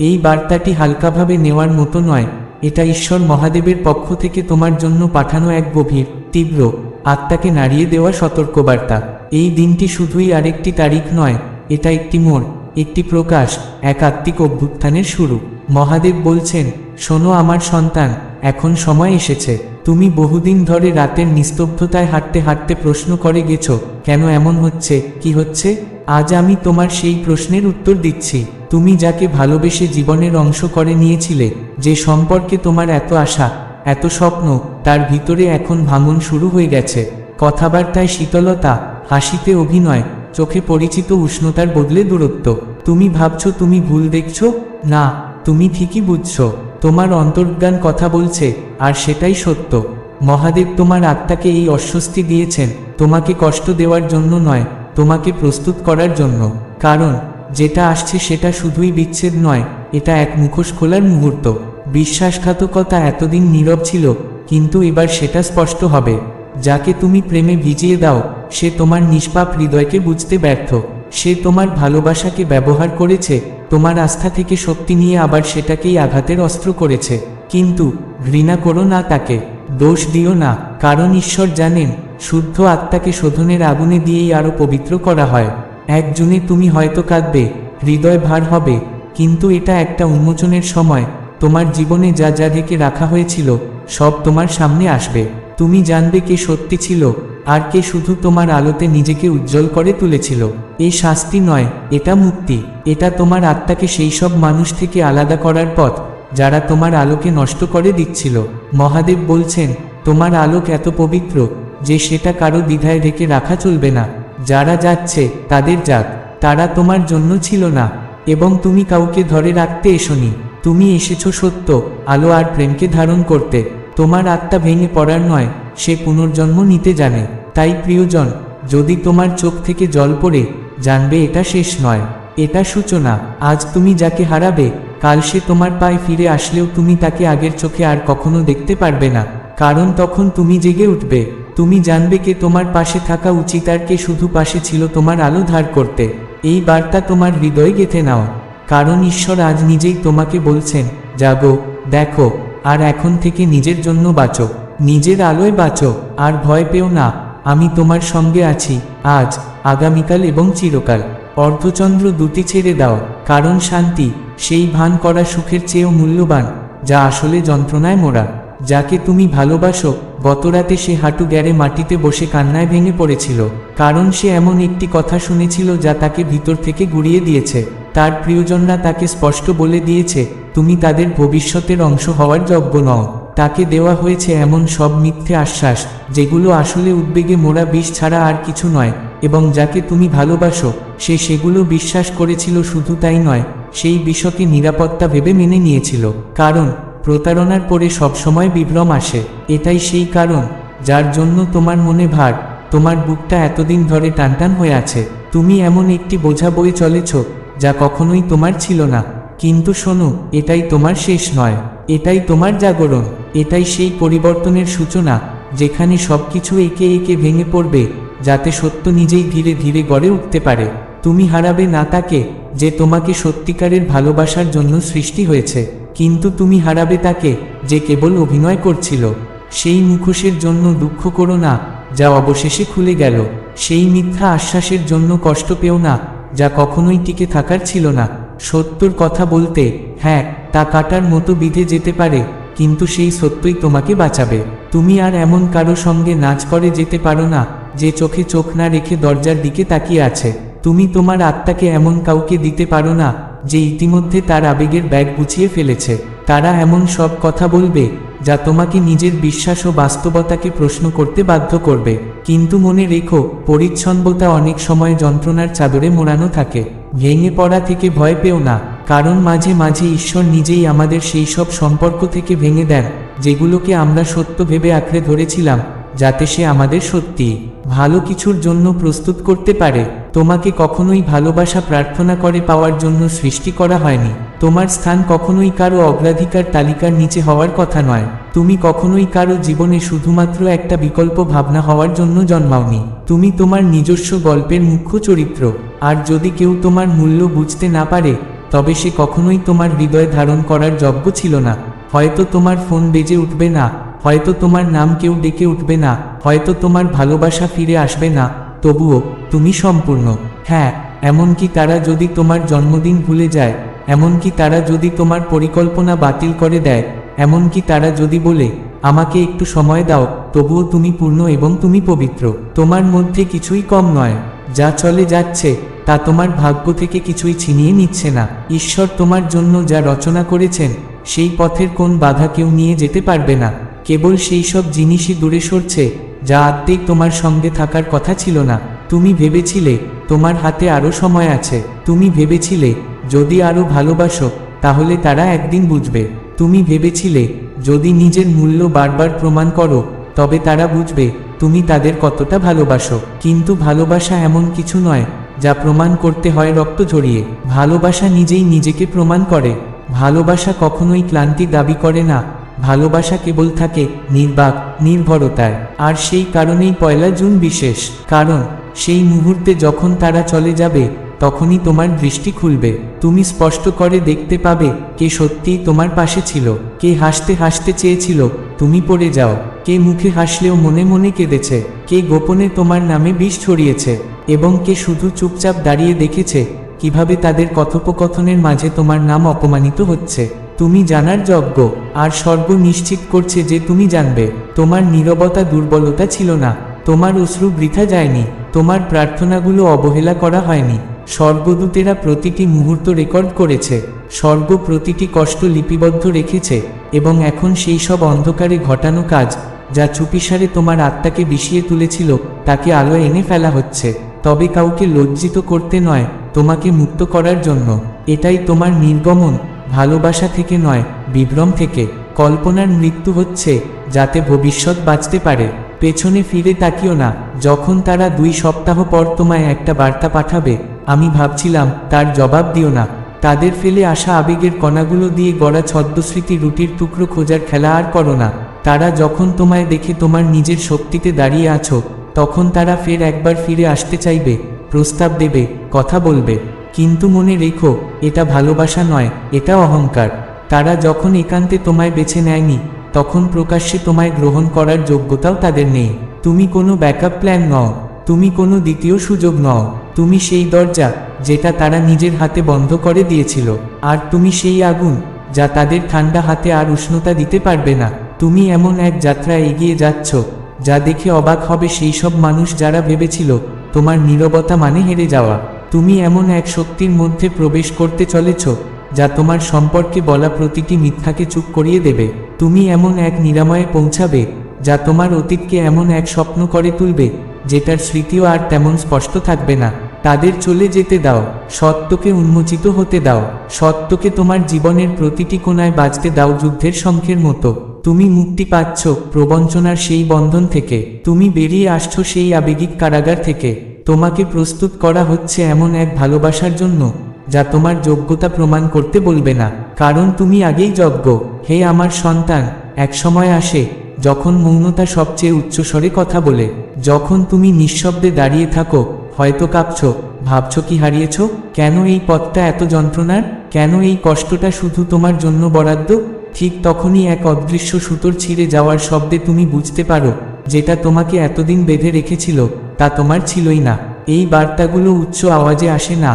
এই বার্তাটি হালকাভাবে নেওয়ার মতো নয়, এটা ঈশ্বর মহাদেবের পক্ষ থেকে তোমার জন্য পাঠানো এক গভীর, তীব্র, আত্মাকে নাড়িয়ে দেওয়া সতর্কবার্তা। এই দিনটি শুধুই আরেকটি তারিখ নয়, এটা একটি মোড়, একটি প্রকাশ, এক আত্মিক অভ্যুত্থানের শুরু। মহাদেব বলছেন, শোনো আমার সন্তান, এখন সময় এসেছে। তুমি বহুদিন ধরে রাতের নিস্তব্ধতায় হাঁটতে হাঁটতে প্রশ্ন করে গেছো, কেন এমন হচ্ছে, কি হচ্ছে? আজ আমি তোমার সেই প্রশ্নের উত্তর দিচ্ছি। তুমি যাকে ভালোবেসে জীবনের অংশ করে নিয়েছিলে, যে সম্পর্কে তোমার এত আশা, এত স্বপ্ন, তার ভিতরে এখন ভাঙন শুরু হয়ে গেছে। কথাবার্তায় শীতলতা, হাসিতে অভিনয়, চোখে পরিচিত উষ্ণতার বদলে দূরত্ব। তুমি ভাবছ তুমি ভুল দেখছ? না, তুমি ঠিকই বুঝছ। তোমার অন্তর্জ্ঞান কথা বলছে, আর সেটাই সত্য। মহাদেব তোমার আত্মাকে এই অস্বস্তি দিয়েছেন, তোমাকে কষ্ট দেওয়ার জন্য নয়, তোমাকে প্রস্তুত করার জন্য। কারণ, যেটা আসছে সেটা শুধুই বিচ্ছেদ নয়, এটা এক মুখোশ খোলার মুহূর্ত। বিশ্বাসঘাতকতা এতদিন নীরব ছিল, কিন্তু এবার সেটা স্পষ্ট হবে। যাকে তুমি প্রেমে ভিজিয়ে দাও, সে তোমার নিষ্পাপ হৃদয়কে বুঝতে ব্যর্থ। সে তোমার ভালোবাসাকে ব্যবহার করেছে? তোমার আস্থা থেকে শক্তি নিয়ে আবার সেটাকেই আঘাতের অস্ত্র করেছে। কিন্তু ঘৃণা করো না তাকে, দোষ দিও না, কারণ ঈশ্বর জানেন, শুদ্ধ আত্মাকে শোধনের আগুনে দিয়েই আরও পবিত্র করা হয়। একজনে তুমি হয়তো কাঁদবে, হৃদয় ভার হবে, কিন্তু এটা একটা উন্মোচনের সময়। তোমার জীবনে যা যা ঢেকে রাখা হয়েছিল, সব তোমার সামনে আসবে। তুমি জানবে কে সত্যি ছিল, আর কে শুধু তোমার আলোতে নিজেকে উজ্জ্বল করে তুলেছিল। এই শাস্তি নয়, এটা মুক্তি। এটা তোমার আত্মাকে সেই সব মানুষ থেকে আলাদা করার পথ, যারা তোমার আলোকে নষ্ট করে দিচ্ছিল। মহাদেব বলছেন, তোমার আলোক এত পবিত্র, যে সেটা কারও দ্বিধায় রেখে রাখা চলবে না। যারা যাচ্ছে, তাদের যাক, তারা তোমার জন্য ছিল না। এবং তুমি কাউকে ধরে রাখতে এসোনি। তুমি এসেছ সত্য, আলো আর প্রেমকে ধারণ করতে। তোমার আত্মা ভেঙে পড়ার নয়, সে পুনর্জন্ম নিতে জানে। তাই প্রিয়জন, যদি তোমার চোখ থেকে জল পড়ে, জানবে এটা শেষ নয়। এটা সূচনা, আজ তুমি যাকে হারাবে, কাল সে তোমার পায়ে ফিরে আসলেও তুমি তাকে আগের চোখে আর কখনো দেখতে পারবে না। কারণ তখন তুমি জেগে উঠবে। তুমি জানবে কে তোমার পাশে থাকা উচিত আর কে শুধু পাশে ছিল তোমার আলো ধার করতে। এই বার্তা তোমার হৃদয়ে গেথে নাও। কারণ ঈশ্বর আজ নিজেই তোমাকে বলছেন, জাগো, দেখো আর এখন থেকে নিজের জন্য বাঁচো। নিজের আলোয় বাঁচো, আর ভয় পেও না। আমি তোমার সঙ্গে আছি। আজ, আগামীকাল এবং চিরকাল। অর্ধচন্দ্র দুটি ছেড়ে দাও, কারণ শান্তি, সেই ভান করা সুখের চেয়েও মূল্যবান, যা আসলে যন্ত্রণায় মোড়া। যাকে তুমি ভালোবাসো, গতরাতে সে হাঁটু গ্যারে মাটিতে বসে কান্নায় ভেঙে পড়েছিল, কারণ সে এমন একটি কথা শুনেছিল যা তাকে ভিতর থেকে গুড়িয়ে দিয়েছে। তার প্রিয়জনরা তাকে স্পষ্ট বলে দিয়েছে, তুমি তাদের ভবিষ্যতের অংশ হওয়ার যোগ্য নও। তাকে দেওয়া হয়েছে এমন সব মিথ্যে আশ্বাস, যেগুলো আসলে উদ্বেগে মোড়া বিষ ছাড়া আর কিছু নয়, এবং যাকে তুমি ভালোবাসো, সে সেগুলো বিশ্বাস করেছিল শুধু তাই নয়, সেই বিষকে নিরাপত্তা ভেবে মেনে নিয়েছিল। কারণ প্রতারণার পরে সবসময় বিভ্রম আসে, এটাই সেই কারণ, যার জন্য তোমার মনে ভার, তোমার বুকটা এতদিন ধরে টানটান হয়ে আছে, তুমি এমন একটি বোঝা বয়ে চলেছ, যা কখনোই তোমার ছিল না, কিন্তু শোনো, এটাই তোমার শেষ নয়, এটাই তোমার জাগরণ, এটাই সেই পরিবর্তনের সূচনা, যেখানে সবকিছু একে একে ভেঙে পড়বে, যাতে সত্য নিজেই ধীরে ধীরে গড়ে উঠতে পারে, তুমি হারাবে না তাকে যে তোমাকে সত্যিকারের ভালোবাসার জন্য সৃষ্টি হয়েছে। কিন্তু তুমি হারাবে তাকে, যে কেবল অভিনয় করছিল। সেই মুখোশের জন্য দুঃখ করো না, যা অবশেষে খুলে গেল। সেই মিথ্যা আশ্বাসের জন্য কষ্ট পেও না, যা কখনোই টিকে থাকার ছিল না। সত্যর কথা বলতে হ্যাঁ তা কাটার মতো বিধে যেতে পারে, কিন্তু সেই সত্যই তোমাকে বাঁচাবে। তুমি আর এমন কারও সঙ্গে নাচ করে যেতে পারো না, যে চোখে চোখ না রেখে দরজার দিকে তাকিয়ে আছে। তুমি তোমার আত্মাকে এমন কাউকে দিতে পারো না, যে ইতিমধ্যে তার আবেগের ব্যাগ গুছিয়ে ফেলেছে। তারা এমন সব কথা বলবে, যা তোমাকে নিজের বিশ্বাস ও বাস্তবতাকে প্রশ্ন করতে বাধ্য করবে। কিন্তু মনে রেখো, পরিচ্ছন্নতা অনেক সময় যন্ত্রণার চাদরে মোড়ানো থাকে। ভেঙে পড়া থেকে ভয় পেও না, কারণ মাঝে মাঝে ঈশ্বর নিজেই আমাদের সেই সব সম্পর্ক থেকে ভেঙে দেন, যেগুলোকে আমরা সত্য ভেবে আঁকড়ে ধরেছিলাম, যাতে সে আমাদের সত্যি, ভালো কিছুর জন্য প্রস্তুত করতে পারে। তোমাকে কখনোই ভালোবাসা প্রার্থনা করে পাওয়ার জন্য সৃষ্টি করা হয়নি। তোমার স্থান কখনোই কারও অগ্রাধিকার তালিকার নিচে হওয়ার কথা নয়। তুমি কখনোই কারও জীবনে শুধুমাত্র একটা বিকল্প ভাবনা হওয়ার জন্য জন্মাওনি। তুমি তোমার নিজস্ব গল্পের মুখ্য চরিত্র। আর যদি কেউ তোমার মূল্য বুঝতে না পারে, তবে সে কখনোই তোমার হৃদয় ধারণ করার যোগ্য ছিল না। হয়তো তোমার ফোন বেজে উঠবে না, হয়তো তোমার নাম কেউ ডেকে উঠবে না, হয়তো তোমার ভালোবাসা ফিরে আসবে না। তবুও, তুমি সম্পূর্ণ। হ্যাঁ এমনকি তারা যদি তোমার জন্মদিন ভুলে যায়, এমনকি তারা যদি তোমার পরিকল্পনা বাতিল করে দেয়, এমনকি তারা যদি বলে, আমাকে একটু সময় দাও তবুও তুমি পূর্ণ এবং তুমি পবিত্র। তোমার মধ্যে কিছুই কম নয়। যা চলে যাচ্ছে, তা তোমার ভাগ্য থেকে কিছুই ছিনিয়ে নিচ্ছে না। ঈশ্বর তোমার জন্য যা রচনা করেছেন, সেই পথের কোন বাধা কেউ নিয়ে যেতে পারবে না। কেবল সেই সব জিনিসই দূরে সরছে যা আত্মেই তোমার সঙ্গে থাকার কথা ছিল না। তুমি ভেবেছিলে, তোমার হাতে আরও সময় আছে। তুমি ভেবেছিলে, যদি আরও ভালোবাসো, তাহলে তারা একদিন বুঝবে। তুমি ভেবেছিলে, যদি নিজের মূল্য বারবার প্রমাণ করো, তবে তারা বুঝবে, তুমি তাদের কতটা ভালোবাসো। কিন্তু ভালোবাসা এমন কিছু নয়, যা প্রমাণ করতে হয় রক্ত ঝরিয়ে। ভালোবাসা নিজেই নিজেকে প্রমাণ করে। ভালোবাসা কখনোই ক্লান্তি দাবি করে না। ভালোবাসা কেবল থাকে নির্বাক নির্ভরতায় আর সেই কারণেই পয়লা জুন বিশেষ। কারণ, সেই মুহূর্তে যখন তারা চলে যাবে, তখনই তোমার দৃষ্টি খুলবে। তুমি স্পষ্ট করে দেখতে পাবে কে সত্যিই তোমার পাশে ছিল, কে হাসতে হাসতে চেয়েছিল, তুমি পড়ে যাও। কে মুখে হাসলেও মনে মনে কেঁদেছে, কে গোপনে তোমার নামে বিষ ছড়িয়েছে, এবং কে শুধু চুপচাপ দাঁড়িয়ে দেখেছে, কীভাবে তাদের কথোপকথনের মাঝে তোমার নাম অপমানিত হচ্ছে। তুমি জানার যজ্ঞ আর স্বর্গ নিশ্চিত করছে যে তুমি জানবে, তোমার নীরবতা দুর্বলতা ছিল না, তোমার অশ্রু বৃথা যায়নি, তোমার প্রার্থনাগুলো অবহেলা করা হয়নি, স্বর্গদূতেরা প্রতিটি মুহূর্ত রেকর্ড করেছে, স্বর্গ প্রতিটি কষ্ট লিপিবদ্ধ রেখেছে, এবং এখন সেই সব অন্ধকারে ঘটানো কাজ, যা চুপিসারে তোমার আত্মাকে বিষিয়ে তুলেছিল, তাকে আলো এনে ফেলা হচ্ছে, তবে কাউকে লজ্জিত করতে নয়, তোমাকে মুক্ত করার জন্য, এটাই তোমার নির্গমন ভালোবাসা থেকে নয়, বিভ্রম থেকে। কল্পনার মৃত্যু হচ্ছে, যাতে ভবিষ্যৎ বাঁচতে পারে। পেছনে ফিরে তাকিও না, যখন তারা দুই সপ্তাহ পর তোমায় একটা বার্তা পাঠাবে, আমি ভাবছিলাম, তার জবাব দিও না। তাদের ফেলে আসা আবেগের কণাগুলো দিয়ে গড়া ছদ্মস্মৃতি রুটির টুকরো খোঁজার খেলা আর করো না। তারা যখন তোমায় দেখে তোমার নিজের শক্তিতে দাঁড়িয়ে আছো, তখন তারা ফের একবার ফিরে আসতে চাইবে, প্রস্তাব দেবে, কথা বলবে। কিন্তু মনে রেখো, এটা ভালোবাসা নয়, এটা অহংকার। তারা যখন একান্তে তোমায় বেছে নেয়নি, তখন প্রকাশ্যে তোমায় গ্রহণ করার যোগ্যতাও তাদের নেই। তুমি কোনো ব্যাকআপ প্ল্যান নও, তুমি কোনো দ্বিতীয় সুযোগ নও। তুমি সেই দরজা, যেটা তারা নিজের হাতে বন্ধ করে দিয়েছিল। আর তুমি সেই আগুন, যা তাদের ঠান্ডা হাতে আর উষ্ণতা দিতে পারবে না। তুমি এমন এক যাত্রা এগিয়ে যাচ্ছ, যা দেখে অবাক হবে সেই সব মানুষ যারা ভেবেছিল, তোমার নীরবতা মানে হেরে যাওয়া। তুমি এমন এক শক্তির মধ্যে প্রবেশ করতে চলেছ, যা তোমার সম্পর্কে বলা প্রতিটি মিথ্যাকে চুপ করিয়ে দেবে। তুমি এমন এক নিরাময়ে পৌঁছাবে, যা তোমার অতীতকে এমন এক স্বপ্ন করে তুলবে, যেটার স্মৃতিও আর তেমন স্পষ্ট থাকবে না। তাদের চলে যেতে দাও, সত্যকে উন্মোচিত হতে দাও, সত্যকে তোমার জীবনের প্রতিটি কোনায় বাজতে দাও যুদ্ধের শঙ্খের মতো। তুমি মুক্তি পাচ্ছ প্রবঞ্চনার সেই বন্ধন থেকে, তুমি বেরিয়ে আসছো সেই আবেগিক কারাগার থেকে। তোমাকে প্রস্তুত করা হচ্ছে এমন এক ভালোবাসার জন্য, যা তোমার যোগ্যতা প্রমাণ করতে বলবে না। কারণ তুমি আগেই যজ্ঞ হে আমার সন্তান, এক সময় আসে, যখন মৌনতা সবচেয়ে উচ্চস্বরে কথা বলে। যখন তুমি নিঃশব্দে দাঁড়িয়ে থাকো, হয়তো কাঁপছ, ভাবছ কি হারিয়েছ? কেন এই পথটা এত যন্ত্রণার? কেন এই কষ্টটা শুধু তোমার জন্য বরাদ্দ? ঠিক তখনই এক অদৃশ্য সুতোর ছিঁড়ে যাওয়ার শব্দে তুমি বুঝতে পারো, যেটা তোমাকে এতদিন বেঁধে রেখেছিল। তা তোমার ছিলই না। এই বার্তাগুলো উচ্চ আওয়াজে আসে না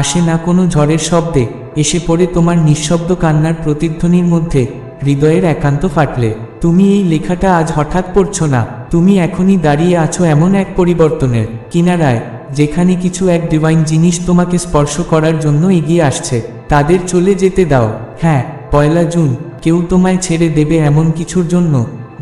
আসে না কোনো ঝড়ের শব্দে, এসে পড়ে তোমার নিঃশব্দ কান্নার প্রতিধ্বনির মধ্যে, হৃদয়ের একান্ত ফাটলে। তুমি এই লেখাটা আজ হঠাৎ পড়ছ না, তুমি এখনই দাঁড়িয়ে আছো এমন এক পরিবর্তনের কিনারায়, যেখানে কিছু এক ডিভাইন জিনিস তোমাকে স্পর্শ করার জন্য এগিয়ে আসছে। তাদের চলে যেতে দাও। হ্যাঁ পয়লা জুন, কেউ তোমায় ছেড়ে দেবে এমন কিছুর জন্য,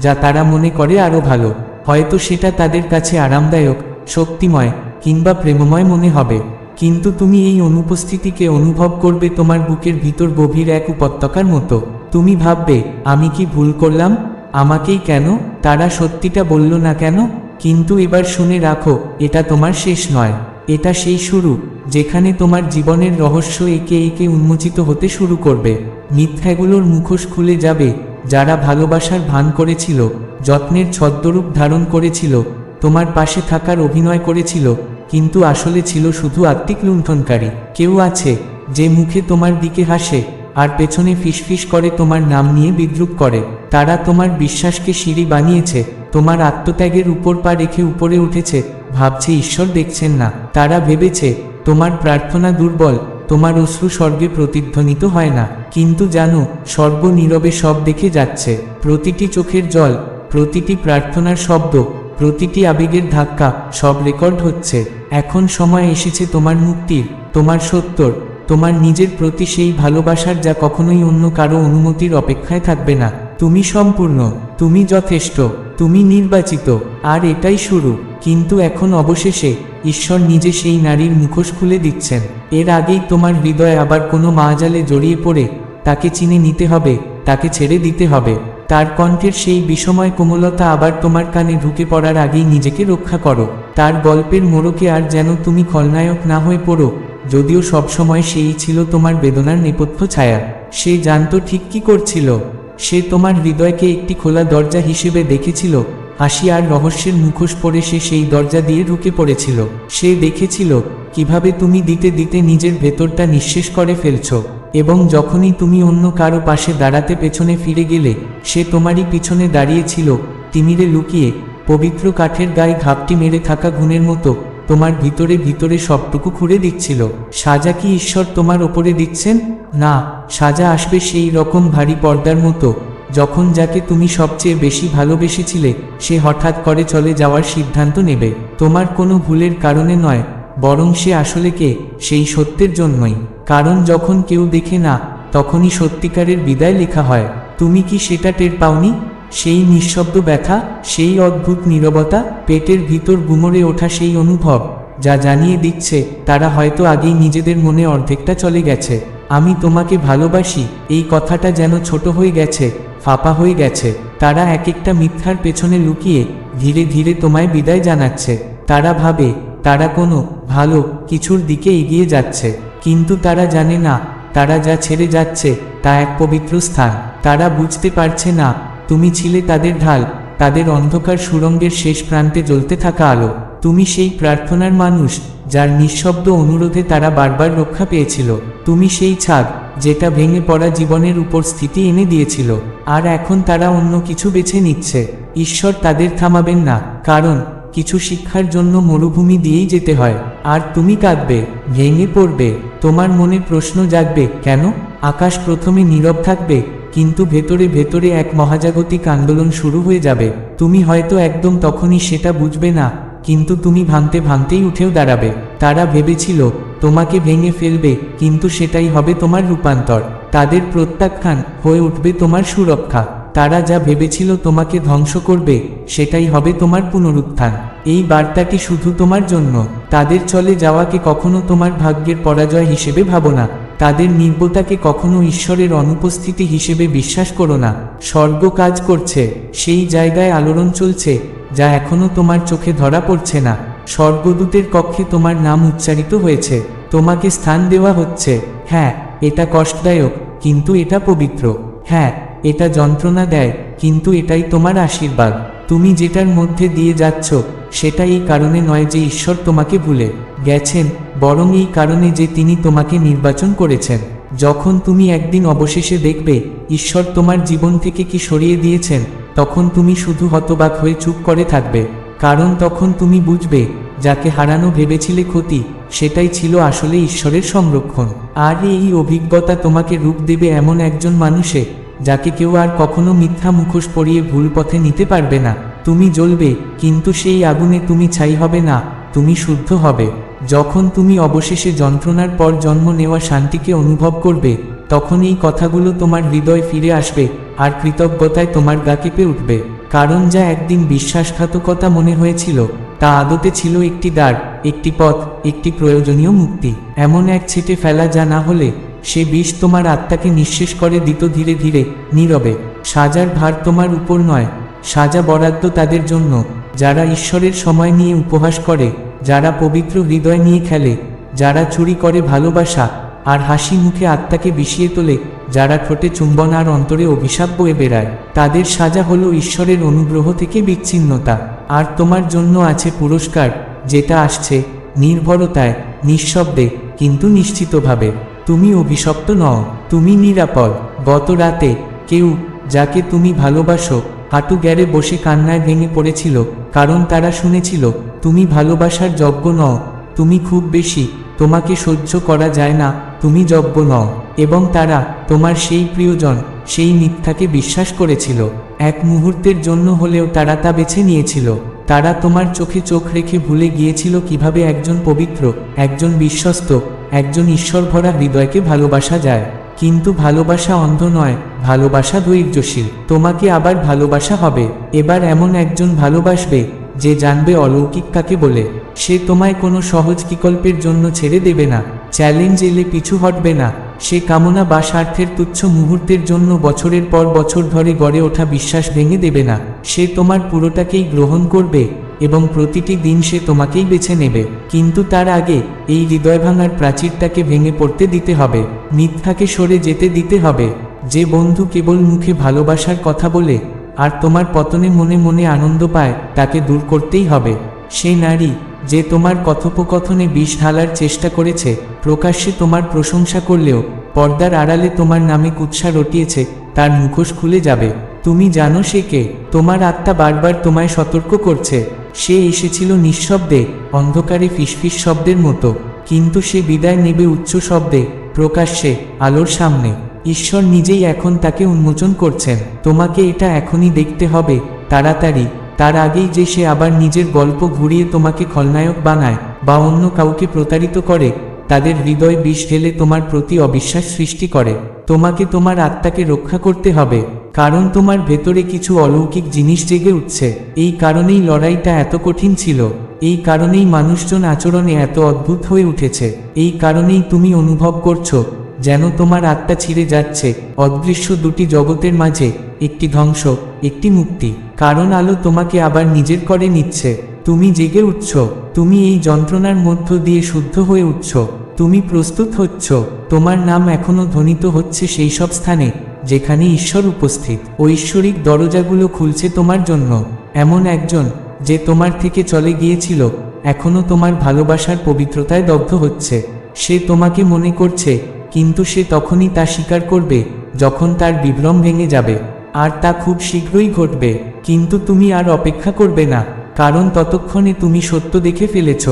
যা তারা মনে করে আরও ভালো। হয়তো সেটা তাদের কাছে আরামদায়ক, শক্তিময়, কিংবা প্রেমময় মনে হবে। কিন্তু তুমি এই অনুপস্থিতিকে অনুভব করবে তোমার বুকের ভিতর গভীর এক উপত্যকার মতো। তুমি ভাববে, আমি কি ভুল করলাম? আমাকেই কেন? তারা সত্যিটা বলল না কেন? কিন্তু এবার শুনে রাখো, এটা তোমার শেষ নয়। এটা সেই শুরু, যেখানে তোমার জীবনের রহস্য একে একে উন্মোচিত হতে শুরু করবে। মিথ্যাগুলোর মুখোশ খুলে যাবে যারা ভালোবাসার ভান করেছিল, যত্নের ছদ্মরূপ ধারণ করেছিল, তোমার পাশে থাকার অভিনয় করেছিল, কিন্তু আসলে ছিল শুধু আত্মিক লুণ্ঠনকারী। কেউ আছে, যে মুখে তোমার দিকে হাসে, আর পেছনে ফিসফিস করে তোমার নাম নিয়ে বিদ্রুপ করে। তারা তোমার বিশ্বাসকে সিঁড়ি বানিয়েছে, তোমার আত্মত্যাগের উপর পা রেখে উপরে উঠেছে, ভাবছে ঈশ্বর দেখছেন না। তারা ভেবেছে, তোমার প্রার্থনা দুর্বল তোমার অশ্রু স্বর্গে প্রতিধ্বনিত হয় না। কিন্তু জানো, স্বর্গ নীরবে সব দেখে যাচ্ছে। প্রতিটি চোখের জল, প্রতিটি প্রার্থনার শব্দ, প্রতিটি আবেগের ধাক্কা, সব রেকর্ড হচ্ছে। এখন সময় এসেছে তোমার মুক্তির, তোমার সত্তর তোমার নিজের প্রতি সেই ভালোবাসার যা কখনোই অন্য কারও অনুমতির অপেক্ষায় থাকবে না। তুমি সম্পূর্ণ, তুমি যথেষ্ট, তুমি নির্বাচিত, আর এটাই শুরু। কিন্তু এখন অবশেষে ঈশ্বর নিজে সেই নারীর মুখোশ খুলে দিচ্ছেন। এর আগেই তোমার হৃদয় আবার কোনো মাজালে জড়িয়ে পড়ে, তাকে চিনে নিতে হবে, তাকে ছেড়ে দিতে হবে। তার কণ্ঠের সেই বিষময় কোমলতা আবার তোমার কানে ঢুকে পড়ার আগেই নিজেকে রক্ষা করো। তার গল্পের মোড়কে আর যেন তুমি খলনায়ক না হয়ে পড়ো, যদিও সবসময় সেই ছিল তোমার বেদনার নেপথ্য ছায়া। সে জানতো ঠিক কি করছিল। সে তোমার হৃদয়কে একটি খোলা দরজা হিসেবে দেখেছিল হাসি আর রহস্যের মুখোশ পরে সে সেই দরজা দিয়ে ঢুকে পড়েছিল। সে দেখেছিল, কীভাবে তুমি দিতে দিতে নিজের ভেতরটা নিঃশেষ করে ফেলছো, এবং যখনই তুমি অন্য কারও পাশে দাঁড়াতে পেছনে ফিরে গেলে, সে তোমারই পিছনে দাঁড়িয়েছিল। তিমিরে লুকিয়ে, পবিত্র কাঠের গায়ে ঘাপটি মেরে থাকা গুণের মতো, তোমার ভিতরে ভিতরে সবটুকু খুঁড়ে দিচ্ছিল। সাজা কি ঈশ্বর তোমার ওপরে দিচ্ছেন? না, সাজা আসবে সেই রকম ভারী পর্দার মতো যখন যাকে তুমি সবচেয়ে বেশি ভালোবেসেছিলে, সে হঠাৎ করে চলে যাওয়ার সিদ্ধান্ত নেবে। তোমার কোনো ভুলের কারণে নয়, বরং সে আসলে কে, সেই সত্যের জন্যই। কারণ যখন কেউ দেখে না, তখনই সত্যিকারের বিদায় লেখা হয়। তুমি কি সেটা টের পাওনি? সেই নিঃশব্দ ব্যথা, সেই অদ্ভুত নীরবতা, পেটের ভিতর গুমরে ওঠা সেই অনুভব, যা জানিয়ে দিচ্ছে, তারা হয়তো আগেই নিজেদের মনে অর্ধেকটা চলে গেছে। আমি তোমাকে ভালোবাসি, এই কথাটা যেন ছোট হয়ে গেছে। ফাঁপা হয়ে গেছে। তারা এক একটা মিথ্যার পেছনে লুকিয়ে ধীরে ধীরে তোমায় বিদায় জানাচ্ছে। তারা ভাবে, তারা কোনো ভালো কিছুর দিকে এগিয়ে যাচ্ছে। কিন্তু তারা জানে না, তারা যা ছেড়ে যাচ্ছে তা এক পবিত্র স্থান। তারা বুঝতে পারছে না, তুমি ছিলে তাদের ঢাল, তাদের অন্ধকার সুরঙ্গের শেষ প্রান্তে জ্বলতে থাকা আলো। তুমি সেই প্রার্থনার মানুষ, যার নিঃশব্দ অনুরোধে তারা বারবার রক্ষা পেয়েছিল। তুমি সেই ছাদ যেটা ভেঙে পড়া জীবনের উপর স্থিতি এনে দিয়েছিল, আর এখন তারা অন্য কিছু বেছে নিচ্ছে। ঈশ্বর তাদের থামাবেন না, কারণ কিছু শিক্ষার জন্য মরুভূমি দিয়েই যেতে হয়। আর তুমি কাঁদবে, ভেঙে পড়বে, তোমার মনে প্রশ্ন জাগবে, কেন? আকাশ প্রথমে নীরব থাকবে, কিন্তু ভেতরে ভেতরে এক মহাজাগতিক আন্দোলন শুরু হয়ে যাবে। তুমি হয়তো একদম তখনই সেটা বুঝবে না কিন্তু তুমি ভাঙতে ভাঙতেই উঠেও দাঁড়াবে। তারা ভেবেছিল, তোমাকে ভেঙে ফেলবে, কিন্তু সেটাই হবে তোমার রূপান্তর। তাদের প্রত্যাখ্যান হয়ে উঠবে তোমার সুরক্ষা। তারা যা ভেবেছিল তোমাকে ধ্বংস করবে, সেটাই হবে তোমার পুনরুত্থান। এই বার্তাটি শুধু তোমার জন্য। তাদের চলে যাওয়াকে কখনো তোমার ভাগ্যের পরাজয় হিসেবে ভাবো না। তাদের নির্বতাকে কখনো ঈশ্বরের অনুপস্থিতি হিসেবে বিশ্বাস করো না। স্বর্গ কাজ করছে, সেই জায়গায় আলোড়ন চলছে যা এখনও তোমার চোখে ধরা পড়ছে না। স্বর্গদূতের কক্ষে তোমার নাম উচ্চারিত হয়েছে। তোমাকে স্থান দেওয়া হচ্ছে। হ্যাঁ এটা কষ্টদায়ক, কিন্তু এটা পবিত্র। হ্যাঁ এটা যন্ত্রণা দেয়, কিন্তু এটাই তোমার আশীর্বাদ। তুমি যেটার মধ্যে দিয়ে যাচ্ছ, সেটা এই কারণে নয় যে ঈশ্বর তোমাকে ভুলে গেছেন, বরং এই কারণে যে তিনি তোমাকে নির্বাচন করেছেন। যখন তুমি একদিন অবশেষে দেখবে, ঈশ্বর তোমার জীবন থেকে কি সরিয়ে দিয়েছেন তখন তুমি শুধু হতবাক হয়ে চুপ করে থাকবে, কারণ তখন তুমি বুঝবে, যাকে হারানো ভেবেছিলে ক্ষতি, সেটাই ছিল আসলে ঈশ্বরের সংরক্ষণ। আর এই অভিজ্ঞতা তোমাকে রূপ দেবে এমন একজন মানুষে, যাকে কেউ আর কখনো মিথ্যা মুখোশ পরিয়ে ভুল পথে নিতে পারবে না। তুমি জ্বলবে, কিন্তু সেই আগুনে তুমি ছাই হবে না, তুমি শুদ্ধ হবে। যখন তুমি অবশেষে যন্ত্রণার পর জন্ম নেওয়া শান্তিকে অনুভব করবে তখন এই কথাগুলো তোমার হৃদয় ফিরে আসবে, আর কৃতজ্ঞতায় তোমার গা কেঁপে উঠবে। কারণ যা একদিন বিশ্বাসঘাতকতা মনে হয়েছিল, তা আদতে ছিল একটি দ্বার, একটি পথ, একটি প্রয়োজনীয় মুক্তি। এমন এক ছেটে ফেলা যা না হলে, সে বিষ তোমার আত্মাকে নিঃশেষ করে দিত ধীরে ধীরে, নীরবে। সাজার ভার তোমার উপর নয়, সাজা বরাদ্দ তাদের জন্য। যারা ঈশ্বরের সময় নিয়ে উপহাস করে, যারা পবিত্র হৃদয় নিয়ে খেলে, যারা চুরি করে ভালোবাসা আর হাসি মুখে আত্মাকে বিষিয়ে তোলে, যারা ঠোঁটে চুম্বন আর অন্তরে অভিশাপ বয়ে বেড়ায়। তাদের সাজা হলো ঈশ্বরের অনুগ্রহ থেকে বিচ্ছিন্নতা। আর তোমার জন্য আছে পুরস্কার, যেটা আসছে নির্ভরতায়, নিঃশব্দে, কিন্তু নিশ্চিতভাবে। তুমি অভিশপ্ত নও, তুমি নিরাপদ। গত রাতে কেউ যাকে তুমি ভালোবাসো, হাঁটু গ্যারে বসে কান্নায় ভেঙে পড়েছিল, কারণ তারা শুনেছিল, তুমি ভালোবাসার যজ্ঞ নও। তুমি খুব বেশি, তোমাকে সহ্য করা যায় না, তুমি যজ্ঞ নও। এবং তারা, তোমার সেই প্রিয়জন, সেই মিথ্যাকে বিশ্বাস করেছিল। এক মুহূর্তের জন্য হলেও তারা তা বেছে নিয়েছিল। তারা তোমার চোখে চোখ রেখে ভুলে গিয়েছিল কীভাবে একজন পবিত্র, একজন বিশ্বস্ত, একজন ঈশ্বর ভরা হৃদয়কে ভালোবাসা যায়। কিন্তু ভালোবাসা অন্ধ নয়, ভালোবাসা ধৈর্যশীল। তোমাকে আবার ভালোবাসা হবে। এবার এমন একজন ভালোবাসবে যে জানবে অলৌকিক কাকে বলে, সে তোমায় কোনো সহজ বিকল্পের জন্য ছেড়ে দেবে না, চ্যালেঞ্জ এলে পিছু হটবে না, সে কামনা বা স্বার্থের তুচ্ছ মুহূর্তের জন্য বছরের পর বছর ধরে গড়ে ওঠা বিশ্বাস ভেঙে দেবে না, সে তোমার পুরোটাকেই গ্রহণ করবে, এবং প্রতিটি দিন সে তোমাকেই বেছে নেবে, কিন্তু তার আগে এই হৃদয় ভাঙার প্রাচীরটাকে ভেঙে পড়তে দিতে হবে, মিথ্যাকে সরে যেতে দিতে হবে, যে বন্ধু কেবল মুখে ভালোবাসার কথা বলে আর তোমার পতনে মনে মনে আনন্দ পায়, তাকে দূর করতেই হবে। সেই নারী, যে তোমার কথোপকথনে বিষ ঢালার চেষ্টা করেছে, প্রকাশ্যে তোমার প্রশংসা করলেও, পর্দার আড়ালে তোমার নামে কুৎসা রটিয়েছে, তার মুখোশ খুলে যাবে। তুমি জানো সে কে? তোমার আত্মা বারবার তোমায় সতর্ক করছে। সে এসেছিল নিঃশব্দে, অন্ধকারে ফিসফিস শব্দের মতো। কিন্তু সে বিদায় নেবে উচ্চ শব্দে, প্রকাশ্যে, আলোর সামনে। ঈশ্বর নিজেই এখন তাকে উন্মোচন করছেন। তোমাকে এটা এখনই দেখতে হবে, তাড়াতাড়ি। তার আগেই যে সে আবার নিজের গল্প ঘুরিয়ে তোমাকে খলনায়ক বানায়, বা অন্য কাউকে প্রতারিত করে, তাদের হৃদয় বিষ ঢেলে তোমার প্রতি অবিশ্বাস সৃষ্টি করে। তোমাকে তোমার আত্মাকে রক্ষা করতে হবে, কারণ তোমার ভেতরে কিছু অলৌকিক জিনিস জেগে উঠছে। এই কারণেই লড়াইটা এত কঠিন ছিল, এই কারণেই মানুষজন আচরণে এত অদ্ভুত হয়ে উঠেছে, এই কারণেই তুমি অনুভব করছ যেন তোমার আত্মা ছিঁড়ে যাচ্ছে। অদৃশ্য দুটি জগতের মাঝে, একটি ধ্বংস, একটি মুক্তি। কারণ আলো তোমাকে আবার নিজের করে নিচ্ছে। তুমি জেগে উঠছ, তুমি এই যন্ত্রণার মধ্য দিয়ে শুদ্ধ হয়ে উঠছ। তুমি প্রস্তুত হচ্ছ, তোমার নাম এখনও ধ্বনিত হচ্ছে সেই সব স্থানে, যেখানে ঈশ্বর উপস্থিত। ঐশ্বরিক দরজাগুলো খুলছে তোমার জন্য। এমন একজন, যে তোমার থেকে চলে গিয়েছিল, এখনও তোমার ভালোবাসার পবিত্রতায় দগ্ধ হচ্ছে। সে তোমাকে মনে করছে কিন্তু সে তখনই তা স্বীকার করবে, যখন তার বিভ্রম ভেঙে যাবে। আর তা খুব শীঘ্রই ঘটবে, কিন্তু তুমি আর অপেক্ষা করবে না, কারণ ততক্ষণে তুমি সত্য দেখে ফেলেছ।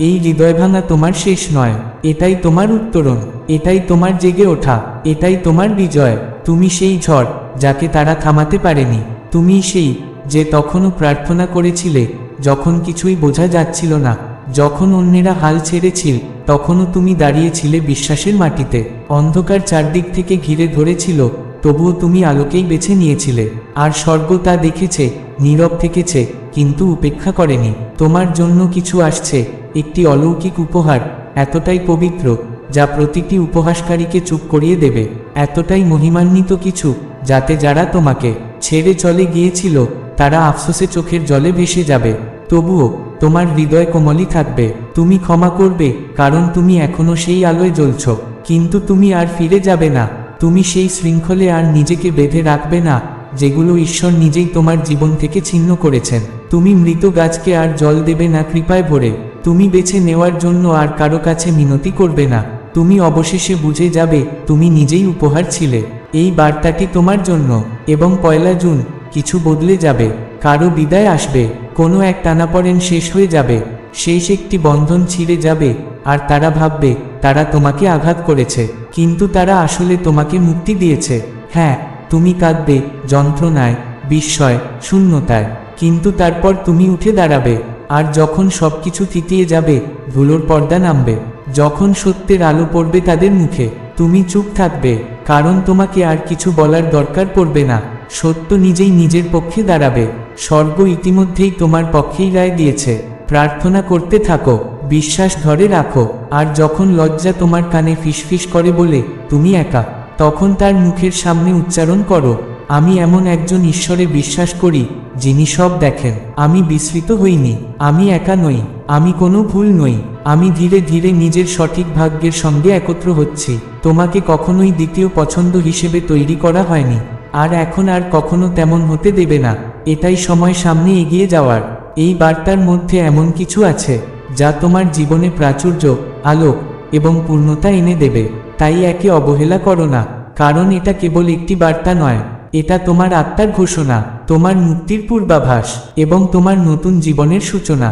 এই হৃদয় ভাঙা তোমার শেষ নয়, এটাই তোমার উত্তরণ, এটাই তোমার জেগে ওঠা, এটাই তোমার বিজয়। তুমি সেই ঝড়, যাকে তারা থামাতে পারেনি। তুমি সেই, যে তখনও প্রার্থনা করেছিলে, যখন কিছুই বোঝা যাচ্ছিল না, যখন অন্যেরা হাল ছেড়েছিল তখনও তুমি দাঁড়িয়েছিলে বিশ্বাসের মাটিতে। অন্ধকার চারদিক থেকে ঘিরে ধরেছিল, তবুও তুমি আলোকেই বেছে নিয়েছিলে। আর স্বর্গ তা দেখেছে, নীরব থেকেছে, কিন্তু উপেক্ষা করেনি। তোমার জন্য কিছু আসছে, একটি অলৌকিক উপহার, এতটাই পবিত্র, যা প্রতিটি উপহাসকারীকে চুপ করিয়ে দেবে। এতটাই মহিমান্বিত কিছু, যাতে যারা তোমাকে ছেড়ে চলে গিয়েছিল, তারা আফসোসে চোখের জলে ভেসে যাবে। তবুও তোমার হৃদয় কোমলই থাকবে, তুমি ক্ষমা করবে, কারণ তুমি এখনও সেই আলোয় জ্বলছ, কিন্তু তুমি আর ফিরে যাবে না, তুমি সেই শৃঙ্খলে আর নিজেকে বেঁধে রাখবে না, যেগুলো ঈশ্বর নিজেই তোমার জীবন থেকে ছিন্ন করেছেন। তুমি মৃত গাছকে আর জল দেবে না কৃপায় ভরে, তুমি বেছে নেওয়ার জন্য আর কারও কাছে মিনতি করবে না, তুমি অবশেষে বুঝে যাবে, তুমি নিজেই উপহার ছিলে। এই বার্তাটি তোমার জন্য, এবং পয়লা জুন, কিছু বদলে যাবে, কারও বিদায় আসবে। কোনো এক টানাপড়েন শেষ হয়ে যাবে শেষ একটি বন্ধন ছিঁড়ে যাবে, আর তারা ভাববে, তারা তোমাকে আঘাত করেছে, কিন্তু তারা আসলে তোমাকে মুক্তি দিয়েছে। হ্যাঁ তুমি কাঁদবে, যন্ত্রণায়, বিস্ময়, শূন্যতায়, কিন্তু তারপর তুমি উঠে দাঁড়াবে, আর যখন সবকিছু থিতিয়ে যাবে, ধুলোর পর্দা নামবে। যখন সত্যের আলো পড়বে তাদের মুখে, তুমি চুপ থাকবে, কারণ তোমাকে আর কিছু বলার দরকার পড়বে না। সত্য নিজেই নিজের পক্ষে দাঁড়াবে। স্বর্গ ইতিমধ্যেই তোমার পক্ষেই রায় দিয়েছে। প্রার্থনা করতে থাকো, বিশ্বাস ধরে রাখো, আর যখন লজ্জা তোমার কানে ফিসফিস করে বলে, তুমি একা, তখন তার মুখের সামনে উচ্চারণ করো, আমি এমন একজন ঈশ্বরে বিশ্বাস করি, যিনি সব দেখেন। আমি বিস্মৃত হইনি, আমি একা নই, আমি কোনো ভুল নই, আমি ধীরে ধীরে নিজের সঠিক ভাগ্যের সঙ্গে একত্র হচ্ছি। তোমাকে কখনোই দ্বিতীয় পছন্দ হিসেবে তৈরি করা হয়নি। আর এখন আর কখনো তেমন হতে দেবে না, এটাই সময় সামনে এগিয়ে যাওয়ার। এই বার্তার মধ্যে এমন কিছু আছে, যা তোমার জীবনে প্রাচুর্য, আলোক এবং পূর্ণতা এনে দেবে। তাই একে অবহেলা করো না, কারণ এটা কেবল একটি বার্তা নয়, এটা তোমার আত্মার ঘোষণা, তোমার মুক্তির পূর্বাভাস এবং তোমার নতুন জীবনের সূচনা।